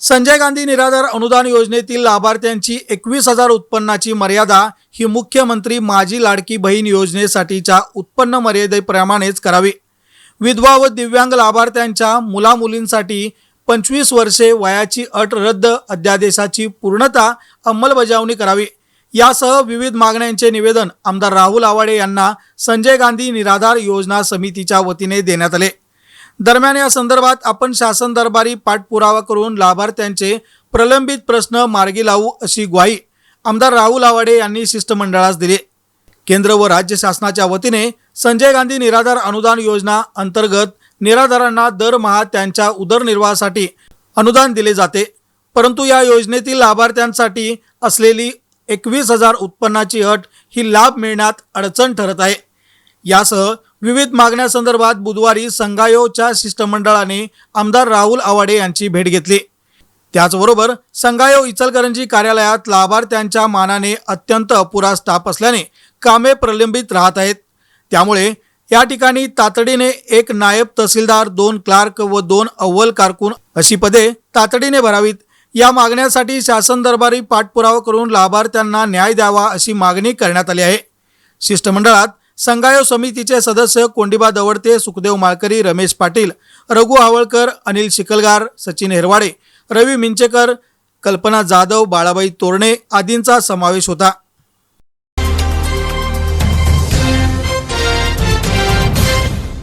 संजय गांधी निराधार अनुदान योजनेतील लाभार्थ्यांची एकवीस हजार उत्पन्नाची मर्यादा ही मुख्यमंत्री माझी लाडकी बहीण योजनेसाठीच्या उत्पन्न मर्यादेप्रमाणेच करावी. विधवा व दिव्यांग लाभार्थ्यांच्या मुलामुलींसाठी पंचवीस वर्षे वयाची अट रद्द अध्यादेशाची पूर्णता अंमलबजावणी करावी. यासह विविध मागण्यांचे निवेदन आमदार राहुल आवाडे यांना संजय गांधी निराधार योजना समितीच्या वतीने देण्यात आले. दरम्यान या संदर्भात आपण शासन दरबारी पाठपुरावा करून लाभार्थ्यांचे प्रलंबित प्रश्न मार्गी लावू अशी ग्वाही आमदार राहुल आवाडे यांनी शिष्टमंडळास दिली. केंद्र व राज्य शासनाच्या वतीने संजय गांधी निराधार अनुदान योजना अंतर्गत निराधारांना दरमहा त्यांच्या उदरनिर्वाहासाठी अनुदान दिले जाते. परंतु या योजनेतील लाभार्थ्यांसाठी असलेली एकवीस हजार उत्पन्नाची अट ही लाभ मिळण्यात अडचण ठरत आहे. यासह विविध मागण्यासंदर्भात बुधवारी संगायोच्या शिष्टमंडळाने आमदार राहुल आवाडे यांची भेट घेतली. त्याचबरोबर संगायो इचलकरंजी कार्यालयात लाभार्थ्यांच्या मानाने अत्यंत अपुरा स्टाफ असल्याने कामे प्रलंबित राहत आहेत. त्यामुळे या ठिकाणी तातडीने एक नायब तहसीलदार दोन क्लार्क व दोन अव्वल कारकून अशी पदे तातडीने भरावीत. या मागण्यासाठी शासन दरबारी पाठपुरावा करून लाभार्थ्यांना न्याय द्यावा अशी मागणी करण्यात आली आहे. शिष्टमंडळात संगायो समितीचे सदस्य कोंडिबा दवडते सुखदेव माळकरी रमेश पाटील रघु हावळकर अनिल शिकलगार सचिन हेरवाडे रवी मिंचेकर कल्पना जाधव बाळाबाई तोरणे आदींचा समावेश होता.